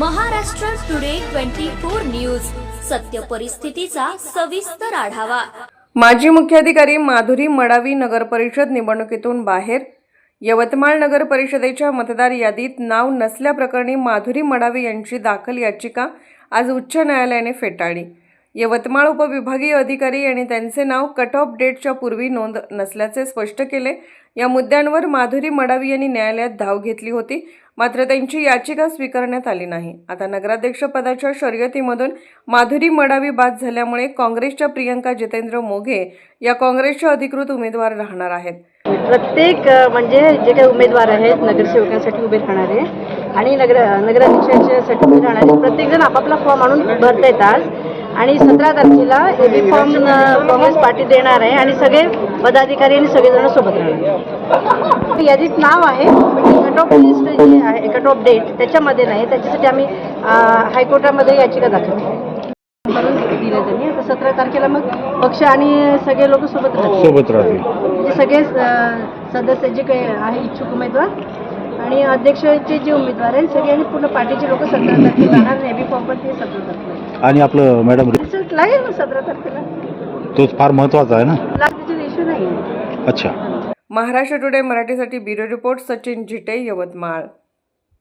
Maharashtra today twenty four news. सत्य परिस्थितीचा सविस्तर आढावा. माजी मुख्याधिकारी माधुरी मडावी नगरपरिषद निवडणुकीतून बाहेर. यवतमाळ नगर परिषदेच्या मतदार यादीत नाव नसल्याप्रकरणी माधुरी मडावी यांची दाखल याचिका आज उच्च न्यायालयाने फेटाळली. यवतमाळ उपविभागीय अधिकारी आणि त्यांचे नाव कट ऑफ डेटच्या पूर्वी नोंद नसल्याचे स्पष्ट केले. या मुद्द्यांवर माधुरी मडावी यांनी न्यायालयात धाव घेतली होती. मात्र त्यांची याचिका स्वीकारण्यात आली नाही. आता नगराध्यक्षपदाच्या शर्यतीमधून माधुरी मडावी बाद झाल्यामुळे काँग्रेसच्या प्रियंका जितेंद्र मोघे या काँग्रेसच्या अधिकृत उमेदवार राहणार आहेत. प्रत्येक म्हणजे जे काही उमेदवार आहेत नगरसेवकांसाठी उभे राहणारे आणि नगर नगराध्यक्षांच्यासाठी उभे राहणारे प्रत्येकजण आपापला फॉर्म आणून भरत आहेत आज आणि सतरा तारखेला एबी फॉर्म अ, काँग्रेस पार्टी देणार आहे आणि सगळे पदाधिकारी आणि सगळेजण सोबत राहणार. यादीत नाव आहे कट ऑफ लिस्ट जी आहे कट ऑफ डेट त्याच्यामध्ये नाही त्याच्यासाठी आम्ही हायकोर्टामध्ये याचिका दाखल दिलं त्यांनी आता सतरा तारखेला मग पक्ष आणि सगळे लोक सोबत राहतील. सोबत राहतील. म्हणजे सगळे सदस्य जे काही आहे इच्छुक उमेदवार आणि अध्यक्षाचे जे उमेदवार आहेत सगळे आणि पूर्ण पार्टीचे लोक सतरा तारखेला राहणार नेबी फॉर्म पण ते सतरा तारखेला आणि आपलं मॅडम रिझल्ट लागेल ना सतरा तारखेला. तोच फार महत्त्वाचा आहे ना? लागण्याचे इश्यू नाही अच्छा. महाराष्ट्र टुडे मराठीसाठी ब्युरो रिपोर्ट सचिन झिटे यवतमाळ.